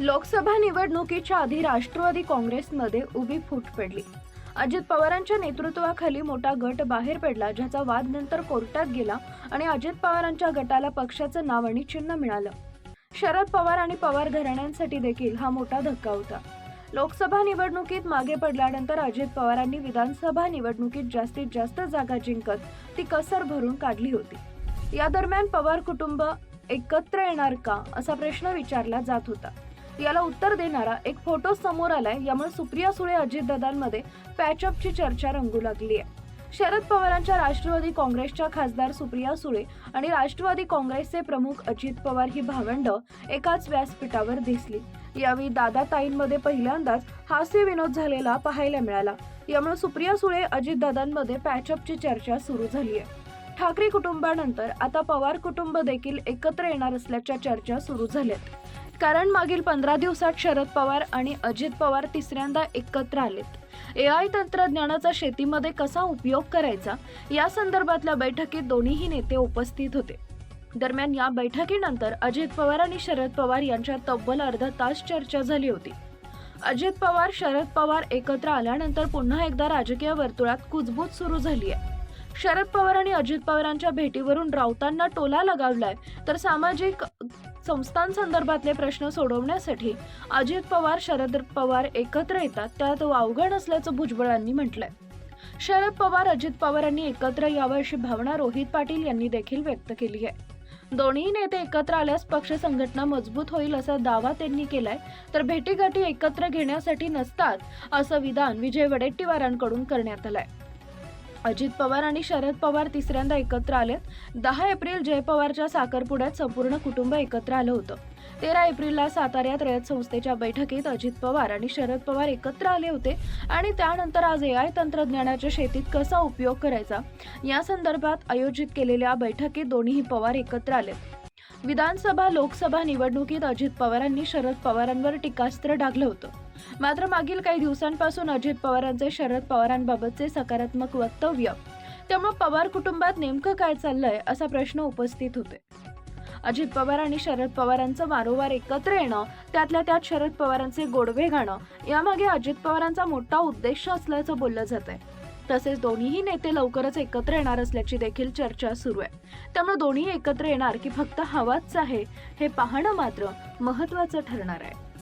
लोकसभा निवडणुकीच्या आधी राष्ट्रवादी काँग्रेसमध्ये उभी फूट पडली. अजित पवारांच्या नेतृत्वाखाली मोठा गट बाहेर पडला ज्याचा वाद नंतर कोर्टात गेला आणि अजित पवारांच्या गटाला पक्षाचं नाव आणि चिन्ह मिळालं. शरद पवार आणि पवार घराण्यांसाठी देखील हा मोठा धक्का होता. लोकसभा निवडणुकीत मागे पडल्यानंतर अजित पवारांनी विधानसभा निवडणुकीत जास्तीत जास्त जागा जिंकत ती कसर भरून काढली होती. या दरम्यान पवार कुटुंब एकत्र येणार का असा प्रश्न विचारला जात होता. याला उत्तर देणारा एक फोटो समोर आलाय यामुळे सुप्रिया सुळे अजितदादांमध्ये पॅचअपची चर्चा रंगू लागली आहे. शरद पवारांच्या राष्ट्रवादी काँग्रेसच्या खासदार सुप्रिया सुळे आणि राष्ट्रवादी काँग्रेसचे प्रमुख अजित पवार ही भावंड एकाच व्यासपीठावर दिसली. यावेळी दादाताईंमध्ये पहिल्यांदाच हास्य विनोद झालेला पाहायला मिळाला. यामुळे सुप्रिया सुळे अजितदादांमध्ये पॅचअपची चर्चा सुरू झाली आहे. ठाकरे कुटुंबानंतर आता पवार कुटुंब देखील एकत्र येणार असल्याच्या चर्चा सुरू झाल्यात. कारण मागील पंधरा दिवसात शरद पवार आणि अजित पवार तिसऱ्यांदा एकत्र आलेत. ए आय तंत्रज्ञानाचा शेतीमध्ये कसा उपयोग करायचा या संदर्भातल्या बैठकीत दोन्हीही नेते उपस्थित होते. दरम्यान या बैठकीनंतर अजित पवार आणि शरद पवार यांच्यात तब्बल अर्धा तास चर्चा झाली होती. अजित पवार शरद पवार एकत्र आल्यानंतर पुन्हा एकदा राजकीय वर्तुळात कुजबूज सुरू झाली आहे शरद पवार आणि अजित पवारांच्या भेटीवरून राऊतांना टोला लगावलाय तर सामाजिक संस्थांसंदर्भातले प्रश्न सोडवण्यासाठी अजित पवार शरद पवार एकत्र येतात. त्यात वावगण असल्याचं भुजबळांनी म्हटलंय. शरद पवार अजित पवारांनी एकत्र यावं अशी भावना रोहित पाटील यांनी देखील व्यक्त केली आहे. दोन्ही नेते एकत्र आल्यास पक्ष संघटना मजबूत होईल असा दावा त्यांनी केलाय. तर भेटीगाठी एकत्र घेण्यासाठी नसतात असं विधान विजय वडेट्टीवारांकडून करण्यात आलंय. अजित पवार आणि शरद पवार तिसऱ्यांदा एकत्र आलेत दहा एप्रिल जय पवारच्या साखरपुड्यात संपूर्ण कुटुंब एकत्र आलं होतं. तेरा एप्रिलला साताऱ्यात रयत संस्थेच्या बैठकीत अजित पवार आणि शरद पवार एकत्र आले होते आणि त्यानंतर आज ए आय तंत्रज्ञानाच्या शेतीत कसा उपयोग करायचा या संदर्भात आयोजित केलेल्या बैठकीत दोन्ही पवार एकत्र आले. विधानसभा लोकसभा निवडणुकीत अजित पवारांनी शरद पवारांवर टीकास्त्र डागलं होतं. मात्र मागील काही दिवसांपासून अजित पवारांचे शरद पवारांबाबतचे सकारात्मक वक्तव्य. त्यामुळे पवार कुटुंबात नेमकं काय चाललंय असा प्रश्न उपस्थित होते अजित पवार आणि शरद पवारांचं वारंवार एकत्र येणं त्यातल्या त्यात शरद पवारांचे गोडवे गाणं यामागे अजित पवारांचा मोठा उद्देश असल्याचं बोललं जात आहे तसेच दोन्हीही नेते लवकरच एकत्र येणार असल्याची देखील चर्चा सुरू आहे. त्यामुळे दोन्ही एकत्र येणार की फक्त हवाच आहे हे पाहणं मात्र महत्वाचं ठरणार आहे.